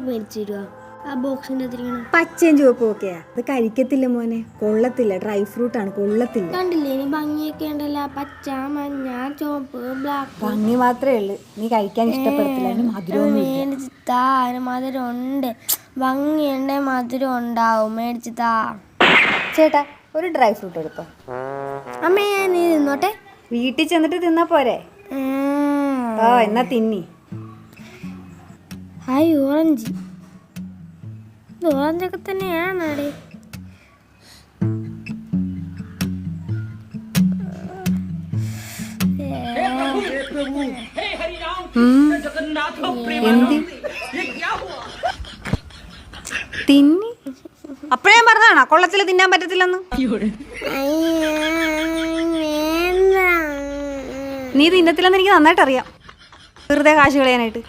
എനിക്ക് മേടിച്ചു തരുമോ ആ ബോക്സിന്റെ എത്തിരിക്കണം പച്ചയും ചുവപ്പും ഒക്കെയാ. അത് കഴിക്കത്തില്ല മോനെ. കൊള്ളത്തില്ല. ഡ്രൈ ഫ്രൂട്ട് ആണ്. കൊള്ളത്തില്ല. കണ്ടില്ലേ? ഇനി ഭംഗിയൊക്കെ ഉണ്ടല്ലോ. പച്ച മഞ്ഞ ചുവപ്പ് ബ്ലാക്ക് ഭംഗി മാത്രമേ ഉള്ളൂ. നീ കഴിക്കാൻ ഇഷ്ടപ്പെടത്തില്ല. അതിന് മധുരം ഉണ്ട് ഭംഗിയുണ്ട് മധുരം ഉണ്ടാവും മേടിച്ചതാ. ചേട്ടാ ഒരു ഡ്രൈ ഫ്രൂട്ട് എടുത്തോ? അമ്മേ ഞാൻ നീ തിന്നോട്ടെ. വീട്ടിൽ ചെന്നിട്ട് തിന്നാ പോരെ. ഓ എന്നാ തിന്നി. Hi orange. ഇത് ഓറഞ്ചൊക്കെ തന്നെയാണ് അവിടെ തിന്നി? അപ്പഴേ ഞാൻ പറഞ്ഞാണോ കൊള്ളത്തിൽ തിന്നാൻ പറ്റത്തില്ലെന്ന്? നീ തിന്നത്തില്ലെന്ന് എനിക്ക് നന്നായിട്ട് അറിയാം വെറുതെ കാശ് കളയാനായിട്ട്.